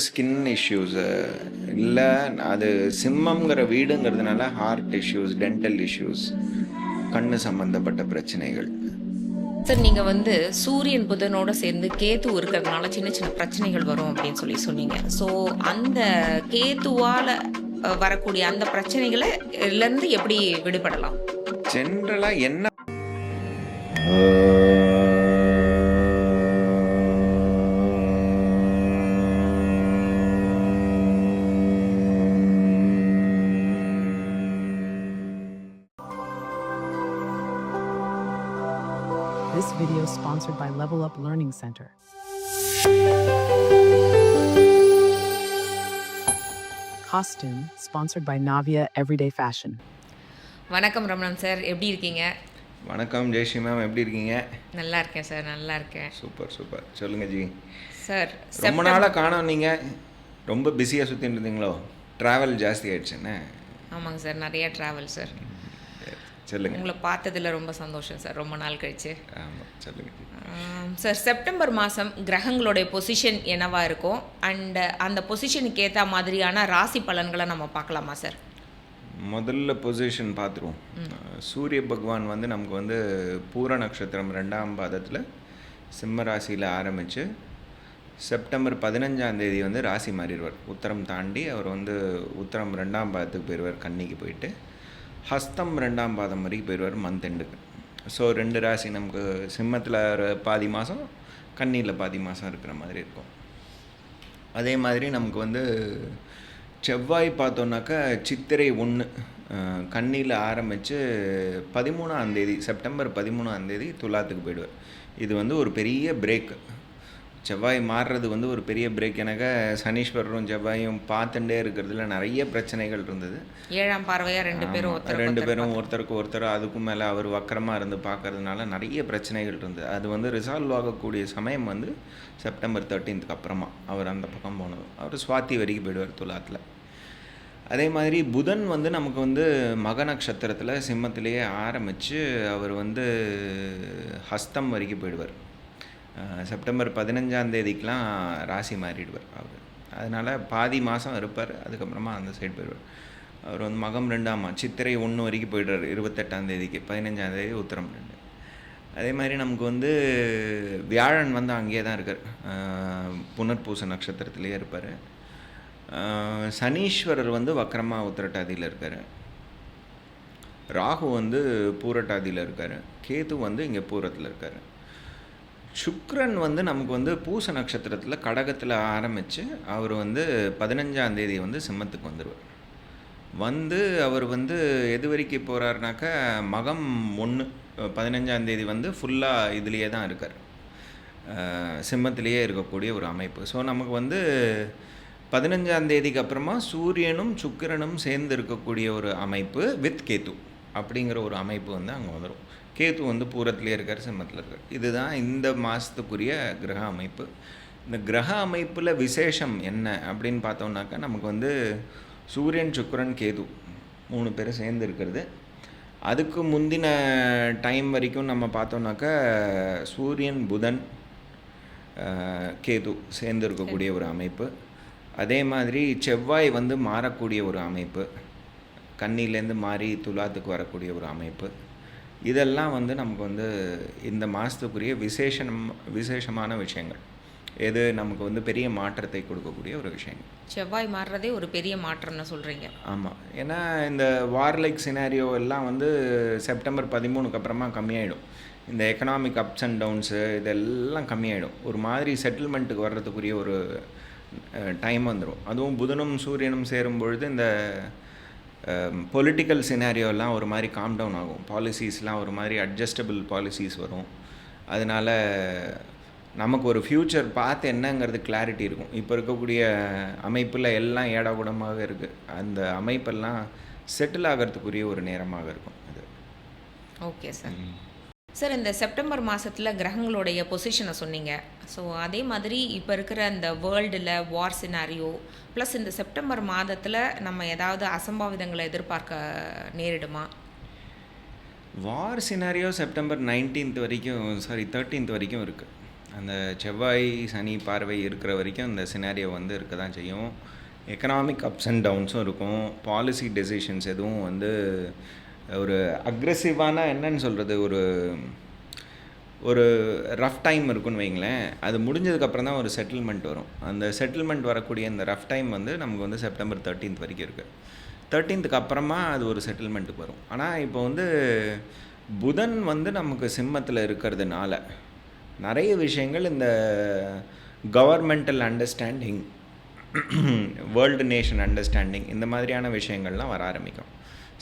Skin issues இல்லை அது சிம்மம்ங்கிற வீடுங்கிறதுனால ஹார்ட் இஷ்யூஸ் டென்டல் இஷ்யூஸ் கண்ணு சம்பந்தப்பட்ட பிரச்சனைகள். சார் நீங்கள் வந்து சூரியன் புதனோட சேர்ந்து கேத்து இருக்கிறதுனால சின்ன சின்ன பிரச்சனைகள் வரும் அப்படின்னு சொல்லி சொன்னீங்க. ஸோ அந்த கேத்துவால் வரக்கூடிய அந்த பிரச்சனைகளை இருந்து எப்படி விடுபடலாம்? ஜென்ரலாக என்ன This video is sponsored by Level Up Learning Center. Costume sponsored by Navia Everyday Fashion. வணக்கம் ரமணன் சார் எப்படி இருக்கீங்க? வணக்கம் ஜெயஸ்ரீ மேம் எப்படி இருக்கீங்க? நல்லா இருக்கேன் சார் நல்லா இருக்கேன். Super super. சொல்லுங்க ஜி. சார் ரொம்ப நாளாக காணோம் நீங்கள் ரொம்ப பிஸியாக சுற்றிட்டு இருந்தீங்களோ? ட்ராவல் ஜாஸ்தி ஆயிடுச்சுன்னு ஆமாங்க சார் நிறைய ட்ராவல் சார். சொல்லுங்க. உங்களை பார்த்ததுல ரொம்ப சந்தோஷம் சார். ரொம்ப நாள் கழிச்சு. ஆமாம் சொல்லுங்க. சார் செப்டம்பர் மாதம் கிரகங்களுடைய பொசிஷன் என்னவா இருக்கும் அண்ட் அந்த பொசிஷனுக்கு ஏற்ற மாதிரியான ராசி பலன்களை நம்ம பார்க்கலாமா சார்? முதல்ல பொசிஷன் பார்த்துருவோம். சூரிய பகவான் வந்து நமக்கு வந்து பூர நட்சத்திரம் ரெண்டாம் பாதத்தில் சிம்ம ராசியில் ஆரம்பித்து செப்டம்பர் பதினஞ்சாம் தேதி வந்து ராசி மாறிடுவார். உத்தரம் தாண்டி அவர் வந்து உத்தரம் ரெண்டாம் பாதத்துக்கு போயிடுவார் கன்னிக்கு போயிட்டு. ஹஸ்தம் ரெண்டாம் பாதம் வரைக்கும் போயிடுவார் மந்த் எண்டுக்கு ஸோ ரெண்டு ராசி நமக்கு சிம்மத்தில் பாதி மாதம் கண்ணியில் பாதி மாதம் இருக்கிற மாதிரி இருக்கும். அதே மாதிரி நமக்கு வந்து செவ்வாய் பார்த்தோன்னாக்கா சித்திரை ஒன்று கண்ணியில் ஆரம்பித்து பதிமூணாம் தேதி செப்டம்பர் பதிமூணாம் தேதி துலாத்துக்கு போயிடுவார். இது வந்து ஒரு பெரிய பிரேக் செவ்வாய் மாறுறது வந்து ஒரு பெரிய பிரேக் எனக்கு சனீஸ்வரரும் செவ்வாயும் பார்த்துட்டே இருக்கிறதுல நிறைய பிரச்சனைகள் இருந்தது. ஏழாம் பார்வையாக ரெண்டு பேரும். ஒருத்தர் ரெண்டு பேரும் ஒருத்தருக்கு ஒருத்தர் அதுக்கும் மேலே அவர் வக்கரமாக இருந்து பார்க்கறதுனால நிறைய பிரச்சனைகள் இருந்தது. அது வந்து ரிசால்வ் ஆகக்கூடிய சமயம் வந்து செப்டம்பர் தேர்ட்டீன்த்துக்கு அப்புறமா அவர் அந்த பக்கம் போனது அவர் சுவாதி வரைக்கும் போயிடுவார் துலாத்தில். அதே மாதிரி புதன் வந்து நமக்கு வந்து மக நட்சத்திரத்தில் சிம்மத்திலேயே ஆரம்பித்து அவர் வந்து ஹஸ்தம் வரைக்கும் போயிடுவார். செப்டம்பர் பதினஞ்சாம் தேதிக்கெலாம் ராசி மாறிடுவார் அவர். அதனால் பாதி மாதம் இருப்பார் அதுக்கப்புறமா அந்த சைடு போயிடுவார். அவர் வந்து மகம் ரெண்டாமா சித்திரை ஒன்று வரைக்கும் போயிடுறார் இருபத்தெட்டாம் தேதிக்கு பதினஞ்சாம் தேதி உத்தரம் ரெண்டு. அதே மாதிரி நமக்கு வந்து வியாழன் வந்து அங்கேயே தான் இருக்கார். புனர்பூச நட்சத்திரத்திலேயே இருப்பார். சனீஸ்வரர் வந்து வக்கரமா உத்திரட்டாதியில் இருக்கார். ராகு வந்து பூரட்டாதியில் இருக்கார். கேது வந்து இங்கே பூரத்தில் இருக்கார். சுக்ரன் வந்து நமக்கு வந்து பூச நட்சத்திரத்தில் கடகத்தில் ஆரம்பித்து அவர் வந்து பதினஞ்சாம் தேதி வந்து சிம்மத்துக்கு வந்துடுவார் வந்து அவர் வந்து எது வரைக்கும் போகிறாருனாக்கா மகம் ஒன்று பதினஞ்சாம் தேதி வந்து ஃபுல்லாக இதுலேயே தான் இருக்கார். சிம்மத்திலேயே இருக்கக்கூடிய ஒரு அமைப்பு. ஸோ நமக்கு வந்து பதினஞ்சாம் தேதிக்கு அப்புறமா சூரியனும் சுக்கிரனும் சேர்ந்து இருக்கக்கூடிய ஒரு அமைப்பு வித் கேத்து அப்படிங்கிற ஒரு அமைப்பு வந்து அங்கே வந்துடும் கேத்து வந்து பூரத்துலேயே இருக்கார் சிம்மத்தில் இருக்கார். இதுதான் இந்த மாதத்துக்குரிய கிரக அமைப்பு. இந்த கிரக அமைப்பில் விசேஷம் என்ன அப்படின்னு பார்த்தோம்னாக்கா நமக்கு வந்து சூரியன் சுக்கரன் கேது மூணு பேரும் சேர்ந்து இருக்கிறது. அதுக்கு முந்தின டைம் வரைக்கும் நம்ம பார்த்தோம்னாக்கா சூரியன் புதன் கேது சேர்ந்து இருக்கக்கூடிய ஒரு அமைப்பு. அதே மாதிரி செவ்வாய் வந்து மாறக்கூடிய ஒரு அமைப்பு. கன்னிலேருந்து மாறி துலாத்துக்கு வரக்கூடிய ஒரு அமைப்பு. இதெல்லாம் வந்து நமக்கு வந்து இந்த மாதத்துக்குரிய விசேஷம் விசேஷமான விஷயங்கள். எது நமக்கு வந்து பெரிய மாற்றத்தை கொடுக்கக்கூடிய ஒரு விஷயங்கள். செவ்வாய் மாறுறதே ஒரு பெரிய மாற்றம்னு சொல்கிறீங்க ஆமாம் ஏன்னா இந்த வார்லைக் சினாரியோ எல்லாம் வந்து செப்டம்பர் பதிமூணுக்கு அப்புறமா கம்மியாயிடும். இந்த எக்கனாமிக் அப்ஸ் அண்ட் டவுன்ஸு இதெல்லாம் கம்மியாயிடும். ஒரு மாதிரி செட்டில்மெண்ட்டுக்கு வர்றதுக்குரிய ஒரு டைம் வந்துடும் அதுவும் புதனும் சூரியனும் சேரும் பொழுது இந்த பொலிட்டிக்கல் சினாரியோலாம் ஒரு மாதிரி காம் டவுன் ஆகும். பாலிசிஸ்லாம் ஒரு மாதிரி அட்ஜஸ்டபிள் பாலிசிஸ் வரும். அதனால நமக்கு ஒரு ஃப்யூச்சர் பார்த்து என்னங்கிறது கிளாரிட்டி இருக்கும். இப்போ இருக்கக்கூடிய அமைப்பில் எல்லாம் ஏடாகுடமாக இருக்குது அந்த அமைப்பெல்லாம் செட்டில் ஆகிறதுக்குரிய ஒரு நேரமாக இருக்கும் அது. ஓகே சார் சார் இந்த செப்டம்பர் மாதத்தில் கிரகங்களுடைய பொசிஷனை சொன்னீங்க. ஸோ அதே மாதிரி இப்போ இருக்கிற இந்த வேர்ல்டில் வார் சினாரியோ ப்ளஸ் இந்த செப்டம்பர் மாதத்தில் நம்ம ஏதாவது அசம்பாவிதங்களை எதிர்பார்க்க நேரிடுமா? வார் சினாரியோ செப்டம்பர் நைன்டீன்த் வரைக்கும் சாரி தேர்ட்டீன்த் வரைக்கும் இருக்குது அந்த செவ்வாய் சனி பார்வை இருக்கிற வரைக்கும் இந்த சினாரியோ வந்து இருக்க தான் செய்யும் எக்கனாமிக் அப்ஸ் அண்ட் டவுன்ஸும் இருக்கும். பாலிசி டெசிஷன்ஸ் எதுவும் வந்து ஒரு அக்ரெசிவான என்னன்னு சொல்கிறது ஒரு ஒரு ரஃப் டைம் இருக்குன்னு வைங்களேன். அது முடிஞ்சதுக்கப்புறம் தான் ஒரு செட்டில்மெண்ட் வரும். அந்த செட்டில்மெண்ட் வரக்கூடிய இந்த ரஃப் டைம் வந்து நமக்கு வந்து செப்டம்பர் தேர்ட்டீன்த் வரைக்கும் இருக்குது தேர்ட்டீன்த்துக்கு அப்புறமா அது ஒரு செட்டில்மெண்ட்டுக்கு வரும். ஆனால் இப்போ வந்து புதன் வந்து நமக்கு சிம்மத்தில் இருக்கிறதுனால நிறைய விஷயங்கள் இந்த governmental understanding world nation understanding இந்த மாதிரியான விஷயங்கள்லாம் வர ஆரம்பிக்கும்.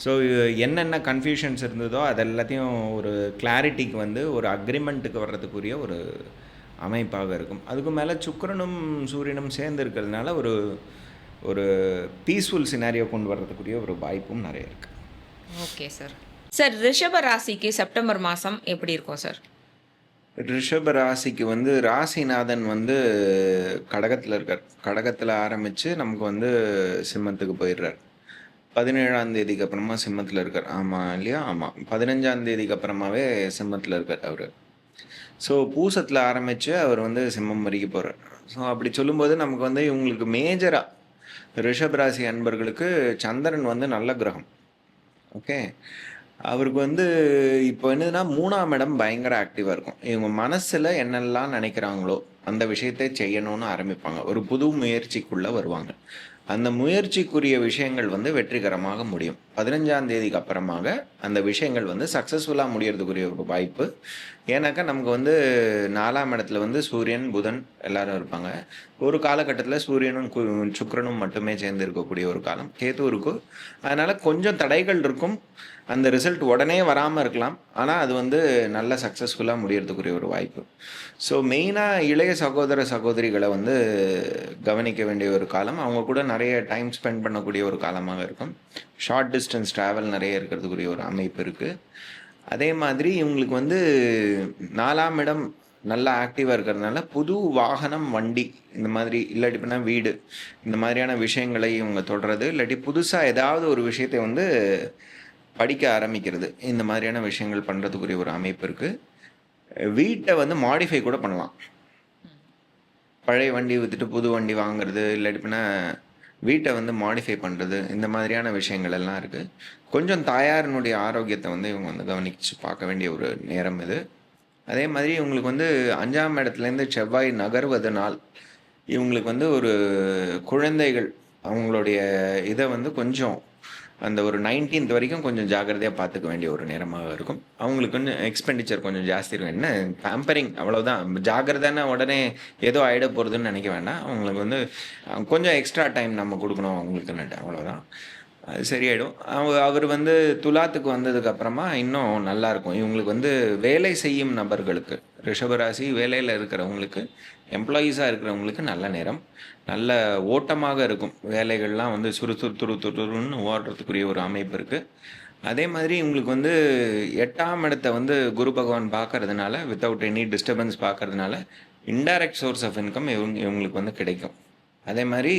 ஸோ என்னென்ன கன்ஃபியூஷன்ஸ் இருந்ததோ அது எல்லாத்தையும் ஒரு கிளாரிட்டிக்கு வந்து ஒரு அக்ரிமெண்ட்டுக்கு வர்றதுக்குரிய ஒரு அமைப்பாக இருக்கும். அதுக்கு மேலே சுக்கிரனும் சூரியனும் சேர்ந்து இருக்கிறதுனால ஒரு ஒரு பீஸ்ஃபுல் சினாரியோ கொண்டு வர்றதுக்குரிய ஒரு வாய்ப்பும் நிறைய இருக்குது ஓகே சார் சார் ரிஷப ராசிக்கு செப்டம்பர் மாதம் எப்படி இருக்கும் சார் ரிஷப ராசிக்கு வந்து ராசிநாதன் வந்து கடகத்தில் இருக்கார். கடகத்தில் ஆரம்பித்து நமக்கு வந்து சிம்மத்துக்கு போயிடுறார். பதினேழாம் தேதிக்கு அப்புறமா சிம்மத்தில் இருக்கார். ஆமாம் இல்லையா? ஆமாம் பதினஞ்சாம் தேதிக்கு அப்புறமாவே சிம்மத்தில் இருக்கார் அவர். ஸோ பூசத்தில் ஆரம்பித்து அவர் வந்து சிம்மம் வரைக்கும் போகிறார் ஸோ அப்படி சொல்லும்போது நமக்கு வந்து இவங்களுக்கு மேஜராக ரிஷபராசி அன்பர்களுக்கு சந்திரன் வந்து நல்ல கிரகம். ஓகே அவருக்கு வந்து இப்போ என்னதுன்னா மூணாம் இடம் பயங்கர ஆக்டிவாக இருக்கும். இவங்க மனசில் என்னெல்லாம் நினைக்கிறாங்களோ அந்த விஷயத்தை செய்யணும்னு ஆரம்பிப்பாங்க. ஒரு புது முயற்சிக்குள்ளே வருவாங்க. அந்த முயற்சிக்குரிய விஷயங்கள் வந்து வெற்றிகரமாக முடியும். பதினஞ்சாம் தேதிக்கு அப்புறமாக அந்த விஷயங்கள் வந்து சக்ஸஸ்ஃபுல்லாக முடியறதுக்குரிய ஒரு வாய்ப்பு. ஏன்னாக்கா நமக்கு வந்து நாலாம் இடத்துல வந்து சூரியன் புதன் எல்லாரும் இருப்பாங்க. ஒரு காலகட்டத்தில் சூரியனும் கு- சுக்கிரனும் மட்டுமே சேர்ந்து இருக்கக்கூடிய ஒரு காலம். கேது இருக்கும் அதனால் கொஞ்சம் தடைகள் இருக்கும். அந்த ரிசல்ட் உடனே வராமல் இருக்கலாம். ஆனால் அது வந்து நல்ல சக்ஸஸ்ஃபுல்லாக முடியறதுக்குரிய ஒரு வாய்ப்பு. ஸோ மெயினாக இளைய சகோதர சகோதரிகளை வந்து கவனிக்க வேண்டிய ஒரு காலம். அவங்க கூட நிறைய டைம் ஸ்பெண்ட் பண்ணக்கூடிய ஒரு காலமாக இருக்கும். ஷார்ட் டிஸ்டன்ஸ் ட்ராவல் நிறைய இருக்கிறதுக்குரிய ஒரு அமைப்பு இருக்குது அதே மாதிரி இவங்களுக்கு வந்து நாலாம் இடம் நல்லா ஆக்டிவாக இருக்கிறதுனால புது வாகனம் வண்டி இந்த மாதிரி இல்லாட்டி பண்ணா வீடு இந்த மாதிரியான விஷயங்களை இவங்க தொடர்றது இல்லாட்டி புதுசாக ஏதாவது ஒரு விஷயத்தை வந்து படிக்க ஆரம்பிக்கிறது. இந்த மாதிரியான விஷயங்கள் பண்ணுறதுக்குரிய ஒரு அமைப்பு இருக்குது வீட்டை வந்து மாடிஃபை கூட பண்ணலாம். பழைய வண்டி விற்றுட்டு புது வண்டி வாங்குறது இல்லாட்டினா வீட்டை வந்து மாடிஃபை பண்ணுறது இந்த மாதிரியான விஷயங்கள் எல்லாம் இருக்குது கொஞ்சம் தாயாரினுடைய ஆரோக்கியத்தை வந்து இவங்க வந்து கவனித்து பார்க்க வேண்டிய ஒரு நேரம் இது. அதே மாதிரி இவங்களுக்கு வந்து அஞ்சாம் இடத்துலேருந்து செவ்வாய் நகர்வதனால் இவங்களுக்கு வந்து ஒரு குழந்தைகள் அவங்களுடைய இதை வந்து கொஞ்சம் அந்த ஒரு நைன்டீன்த் வரைக்கும் கொஞ்சம் ஜாக்கிரதையாக பார்த்துக்க வேண்டிய ஒரு நேரமாக இருக்கும். அவங்களுக்கு கொஞ்சம் எக்ஸ்பெண்டிச்சர் கொஞ்சம் ஜாஸ்தி இருக்கும். என்ன பேம்பரிங் அவ்வளோதான் ஜாக்கிரதைன்னா உடனே ஏதோ ஆகிட போகிறதுன்னு நினைக்க வேண்டாம். அவங்களுக்கு வந்து கொஞ்சம் எக்ஸ்ட்ரா டைம் நம்ம கொடுக்கணும் அவங்களுக்குன்னுட்டு அவ்வளோதான் அது சரியாயிடும். அவ அவர் வந்து துலாத்துக்கு வந்ததுக்கப்புறமா இன்னும் நல்லாயிருக்கும் இவங்களுக்கு வந்து வேலை செய்யும் நபர்களுக்கு ரிஷபராசி வேலையில் இருக்கிறவங்களுக்கு எம்ப்ளாயீஸாக இருக்கிறவங்களுக்கு நல்ல நேரம் நல்ல ஓட்டமாக இருக்கும். வேலைகள்லாம் வந்து சுறு துரு துருன்னு ஓடுறதுக்குரிய ஒரு அமைப்பு இருக்குது அதே மாதிரி இவங்களுக்கு வந்து எட்டாம் இடத்தை வந்து குரு பகவான் பார்க்கறதுனால வித்தவுட் எனி டிஸ்டர்பன்ஸ் பார்க்கறதுனால இன்டைரக்ட் சோர்ஸ் ஆஃப் இன்கம் இவங்க இவங்களுக்கு வந்து கிடைக்கும். அதே மாதிரி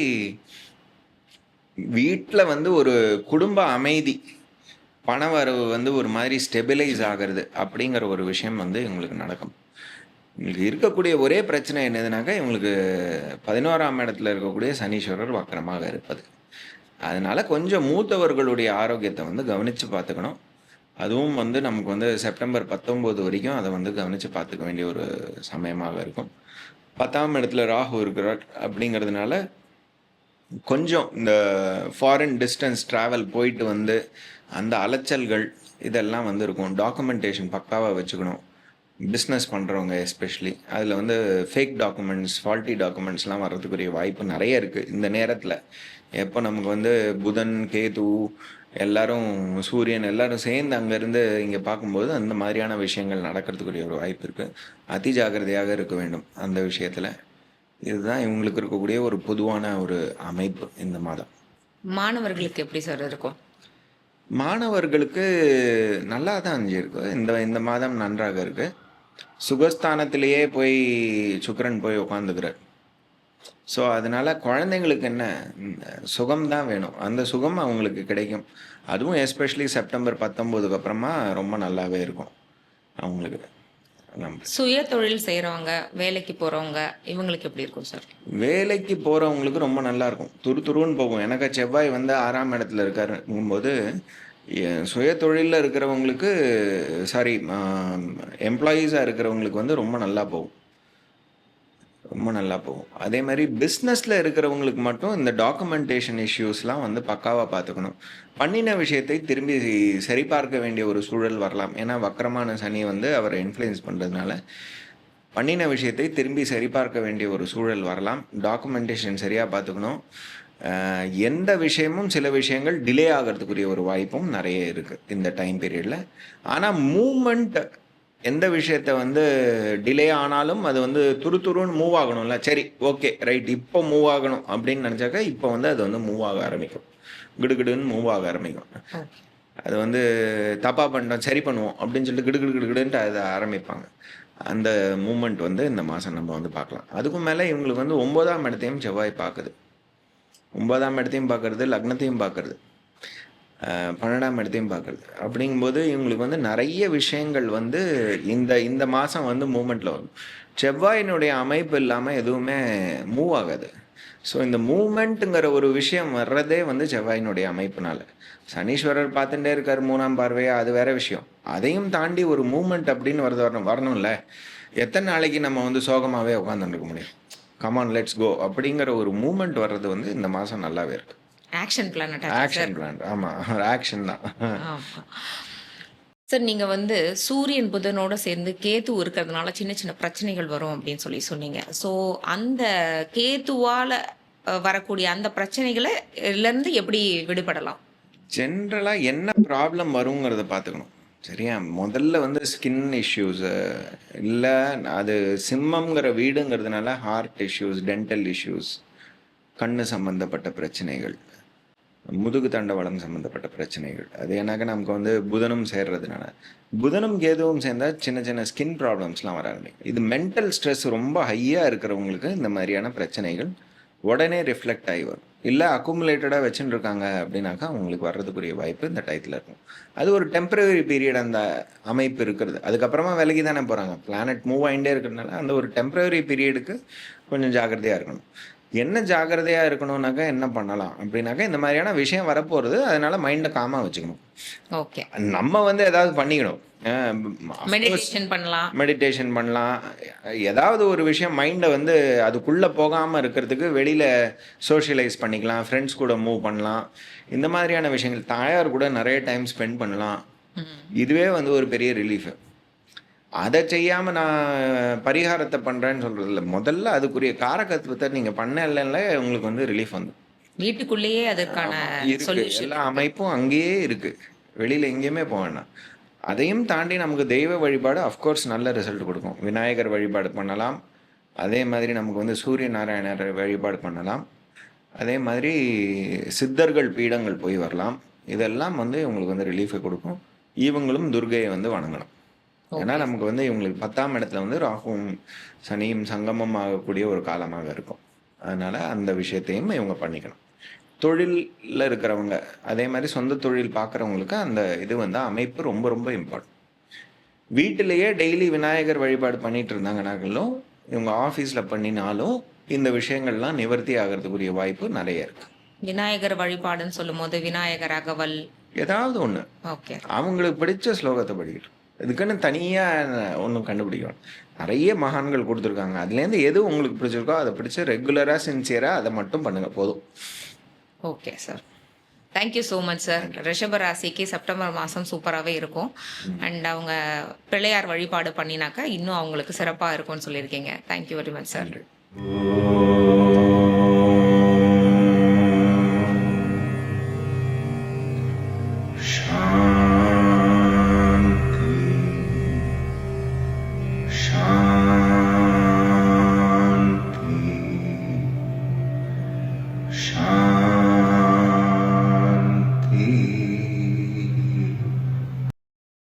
வீட்டில் வந்து ஒரு குடும்ப அமைதி பண வரவு வந்து ஒரு மாதிரி ஸ்டெபிலைஸ் ஆகிறது அப்படிங்கிற ஒரு விஷயம் வந்து இவங்களுக்கு நடக்கும். இவங்களுக்கு இருக்கக்கூடிய ஒரே பிரச்சனை என்னதுனாக்கா இவங்களுக்கு பதினோராம் இடத்துல இருக்கக்கூடிய சனீஸ்வரர் வக்கரமாக இருப்பது. அதனால் கொஞ்சம் மூத்தவர்களுடைய ஆரோக்கியத்தை வந்து கவனித்து பார்த்துக்கணும். அதுவும் வந்து நமக்கு வந்து செப்டம்பர் பத்தொம்போது வரைக்கும் அதை வந்து கவனித்து பார்த்துக்க வேண்டிய ஒரு சமயமாக இருக்கும். பத்தாம் இடத்துல ராகு இருக்கிறார் அப்படிங்கிறதுனால கொஞ்சம் இந்த ஃபாரின் டிஸ்டன்ஸ் ட்ராவல் போயிட்டு வந்து அந்த அலைச்சல்கள் இதெல்லாம் வந்து இருக்கும். டாக்குமெண்டேஷன் பக்காவாக வச்சுக்கணும். பிஸ்னஸ் பண்ணுறவங்க எஸ்பெஷலி அதில் வந்து ஃபேக் டாக்குமெண்ட்ஸ் ஃபால்ட்டி டாக்குமெண்ட்ஸ்லாம் வர்றதுக்குரிய வாய்ப்பு நிறைய இருக்குது இந்த நேரத்தில் எப்போ நமக்கு வந்து புதன் கேது எல்லாரும் சூரியன் எல்லாரும் சேர்ந்து அங்கேருந்து இங்கே பார்க்கும்போது அந்த மாதிரியான விஷயங்கள் நடக்கிறதுக்குரிய ஒரு வாய்ப்பு இருக்குது அதி ஜாக்கிரதையாக இருக்க வேண்டும் அந்த விஷயத்தில். இதுதான் இவங்களுக்கு இருக்கக்கூடிய ஒரு பொதுவான ஒரு அமைப்பு இந்த மாதம். மாணவர்களுக்கு எப்படி சார் இருக்கும்? மாணவர்களுக்கு நல்லா தான் இருக்கு. இந்த இந்த மாதம் நன்றாக இருக்கு. சுகஸ்தானத்திலேயே போய் சுக்கிரன் போய் உட்காந்துக்கிறார் ஸோ அதனால குழந்தைங்களுக்கு என்ன? சுகம் தான் வேணும். அந்த சுகம் அவங்களுக்கு கிடைக்கும். அதுவும் எஸ்பெஷலி செப்டம்பர் பத்தொம்போதுக்கு அப்புறமா ரொம்ப நல்லாவே இருக்கும். அவங்களுக்கு நம்புறேன் சுய தொழில் செய்கிறவங்க வேலைக்கு போகிறவங்க இவங்களுக்கு எப்படி இருக்கும் சார் வேலைக்கு போகிறவங்களுக்கு ரொம்ப நல்லா இருக்கும். துரு துருன்னு போகும். எனக்கு செவ்வாய் வந்து ஆறாம் இடத்துல இருக்காருங்கும்போது சுய தொழிலில் இருக்கிறவங்களுக்கு சாரி எம்ப்ளாயீஸாக இருக்கிறவங்களுக்கு வந்து ரொம்ப நல்லா போகும். ரொம்ப நல்லா போகும். அதே மாதிரி பிஸ்னஸில் இருக்கிறவங்களுக்கு மட்டும் இந்த டாக்குமெண்டேஷன் இஷ்யூஸ்லாம் வந்து பக்காவாக பார்த்துக்கணும் பண்ணின விஷயத்தை திரும்பி சரிபார்க்க வேண்டிய ஒரு சூழல் வரலாம். ஏன்னா வக்கரமான சனி வந்து அவரை இன்ஃப்ளூயன்ஸ் பண்ணுறதுனால பண்ணின விஷயத்தை திரும்பி சரிபார்க்க வேண்டிய ஒரு சூழல் வரலாம். டாக்குமெண்டேஷன் சரியாக பார்த்துக்கணும் எந்த விஷயமும் சில விஷயங்கள் டிலே ஆகிறதுக்குரிய ஒரு வாய்ப்பும் நிறைய இருக்குது இந்த டைம் பீரியடில் ஆனால் மூமெண்ட் எந்த விஷயத்த வந்து டிலே ஆனாலும் அது வந்து துரு துருன்னு மூவ் ஆகணும்ல. சரி ஓகே ரைட் இப்போ மூவ் ஆகணும் அப்படின்னு நினச்சாக்கா இப்போ வந்து அது வந்து மூவ் ஆக ஆரம்பிக்கும். கிடுகிடுன்னு மூவ் ஆக ஆரம்பிக்கும். அது வந்து தப்பாக பண்ணிட்டோம் சரி பண்ணுவோம் அப்படின்னு சொல்லிட்டு கிடுகிடு கிடுகிடுன்ட்டு அதை ஆரம்பிப்பாங்க. அந்த மூமெண்ட் வந்து இந்த மாதம் நம்ம வந்து பார்க்கலாம். அதுக்கும் மேலே இவங்களுக்கு வந்து ஒம்போதாம் இடத்தையும் செவ்வாய் பார்க்குது. ஒன்பதாம் இடத்தையும் பார்க்கறது லக்னத்தையும் பார்க்குறது பன்னெண்டாம் இடத்தையும் பார்க்குறது. அப்படிங்கும்போது இவங்களுக்கு வந்து நிறைய விஷயங்கள் வந்து இந்த இந்த மாதம் வந்து மூமெண்ட்டில் வரும். செவ்வாயினுடைய அமைப்பு இல்லாமல் எதுவுமே மூவ் ஆகாது. ஸோ இந்த மூமெண்ட்டுங்கிற ஒரு விஷயம் வர்றதே வந்து செவ்வாயினுடைய அமைப்புனால. சனீஸ்வரர் பார்த்துட்டே இருக்கார் மூணாம் பார்வையா அது வேற விஷயம். அதையும் தாண்டி ஒரு மூமெண்ட் அப்படின்னு வரது வரணும் வரணும்ல. எத்தனை நாளைக்கு நம்ம வந்து சோகமாகவே உட்காந்துருக்க முடியும்? கமான் லெட்ஸ் கோ அப்படிங்கிற ஒரு மூமெண்ட் வர்றது வந்து இந்த மாதம் நல்லாவே இருக்கு. ஆக்ஷன் பிளானட் ஆக்ஷன் பிளான் ஆமாம் ஆக்ஷன் தான். சார் நீங்கள் வந்து சூரியன் புதனோட சேர்ந்து கேத்து இருக்கிறதுனால சின்ன சின்ன பிரச்சனைகள் வரும் அப்படின்னு சொல்லி சொன்னீங்க. ஸோ அந்த கேத்துவால் வரக்கூடிய அந்த பிரச்சனைகளை இருந்து எப்படி விடுபடலாம்? ஜென்ரலாக என்ன ப்ராப்ளம் வருங்கிறத பார்த்துக்கணும் சரியா? முதல்ல வந்து ஸ்கின் இஷ்யூஸு இல்லை அது சிம்மங்கிற வீடுங்கிறதுனால ஹார்ட் இஷ்யூஸ் டென்டல் இஷ்யூஸ் கண்ணு சம்பந்தப்பட்ட பிரச்சனைகள் முதுகு தண்டவளம் சம்மந்தப்பட்ட பிரச்சனைகள். அது ஏன்னாக்க நமக்கு வந்து புதனும் சேர்றதுனால. புதனும் கேதுவும் சேர்ந்தால் சின்ன சின்ன ஸ்கின் ப்ராப்ளம்ஸ்லாம் வர ஆரம்பிக்கும் இது மென்டல் ஸ்ட்ரெஸ் ரொம்ப ஹையாக இருக்கிறவங்களுக்கு இந்த மாதிரியான பிரச்சனைகள் உடனே ரிஃப்ளெக்ட் ஆகி வரும். இல்லை அக்குமுலேட்டடாக வச்சுட்டு இருக்காங்க அப்படின்னாக்கா அவங்களுக்கு வர்றதுக்குரிய வாய்ப்பு இந்த டயத்தில் இருக்கும். அது ஒரு டெம்பரவரி பீரியட் அந்த அமைப்பு இருக்கிறது. அதுக்கப்புறமா விலகி தானே போகிறாங்க பிளானட் மூவ் ஆகிட்டே இருக்கிறதுனால அந்த ஒரு டெம்பரவரி பீரியடுக்கு கொஞ்சம் ஜாக்கிரதையாக இருக்கணும். என்ன ஜாக்கிரதையாக இருக்கணும்னாக்கா என்ன பண்ணலாம்? அப்படின்னாக்கா இந்த மாதிரியான விஷயம் வரப்போகிறது அதனால மைண்டை காமாக வச்சுக்கணும். ஓகே நம்ம வந்து ஏதாவது பண்ணிக்கணும். மெடிடேஷன் பண்ணலாம். மெடிடேஷன் பண்ணலாம். ஏதாவது ஒரு விஷயம் மைண்டை வந்து அதுக்குள்ளே போகாமல் இருக்கிறதுக்கு வெளியில் சோஷியலைஸ் பண்ணிக்கலாம். ஃப்ரெண்ட்ஸ் கூட மூவ் பண்ணலாம். இந்த மாதிரியான விஷயங்கள் தாயார் கூட நிறைய டைம் ஸ்பெண்ட் பண்ணலாம். இதுவே வந்து ஒரு பெரிய ரிலீஃபு அதை செய்யாமல் நான் பரிகாரத்தை பண்ணுறேன்னு சொல்கிறது இல்லை. முதல்ல அதுக்குரிய காரகத்துவத்தை நீங்கள் பண்ண இல்லைல்ல உங்களுக்கு வந்து ரிலீஃப் வந்து வீட்டுக்குள்ளேயே அதற்கான இருக்கு. எல்லா அமைப்பும் அங்கேயே இருக்கு. வெளியில எங்கேயுமே போக வேண்டாம் அதையும் தாண்டி நமக்கு தெய்வ வழிபாடு அஃப்கோர்ஸ் நல்ல ரிசல்ட் கொடுக்கும். விநாயகர் வழிபாடு பண்ணலாம். அதே மாதிரி நமக்கு வந்து சூரிய நாராயணர் வழிபாடு பண்ணலாம். அதே மாதிரி சித்தர்கள் பீடங்கள் போய் வரலாம். இதெல்லாம் வந்து இவங்களுக்கு வந்து ரிலீஃபை கொடுக்கும். இவங்களும் துர்கையை வந்து வணங்கணும். ஏன்னா நமக்கு வந்து இவங்களுக்கு பத்தாம் இடத்துல வந்து ராகுவும் சனியும் சங்கமம் ஆகக்கூடிய ஒரு காலமாக இருக்கும். அதனால அந்த விஷயத்தையும் இவங்க பண்ணிக்கணும். தொழிலில் இருக்கிறவங்க அதே மாதிரி சொந்த தொழில் பார்க்குறவங்களுக்கு அந்த இது வந்து அமைப்பு ரொம்ப ரொம்ப இம்பார்ட்டன்ட் வீட்டிலேயே டெய்லி விநாயகர் வழிபாடு பண்ணிட்டு இருந்தாங்கனாலும் இவங்க ஆஃபீஸில் பண்ணினாலும் இந்த விஷயங்கள்லாம் நிவர்த்தி ஆகிறதுக்குரிய வாய்ப்பு நிறைய இருக்கு. விநாயகர் வழிபாடுன்னு சொல்லும்போது விநாயகர் அகவல். ஏதாவது ஒன்று ஓகே அவங்களுக்கு பிடிச்ச ஸ்லோகத்தை படிக்கட்டும். இதுக்குன்னு தனியாக ஒன்றும் கண்டுபிடிக்கணும். நிறைய மகான்கள் கொடுத்துருக்காங்க. அதுலேருந்து எது உங்களுக்கு பிடிச்சிருக்கோ அதை பிடிச்சி ரெகுலராக சின்சியராக அதை மட்டும் பண்ணுங்கள் போதும். Okay sir thank you so much sir ரிஷப ராசிக்கு செப்டம்பர் மாதம் சூப்பராகவே இருக்கும். அண்ட் அவங்க பிள்ளையார் வழிபாடு பண்ணினாக்கா இன்னும் அவங்களுக்கு சிறப்பாக இருக்கும்னு சொல்லியிருக்கீங்க. Thank you very much sir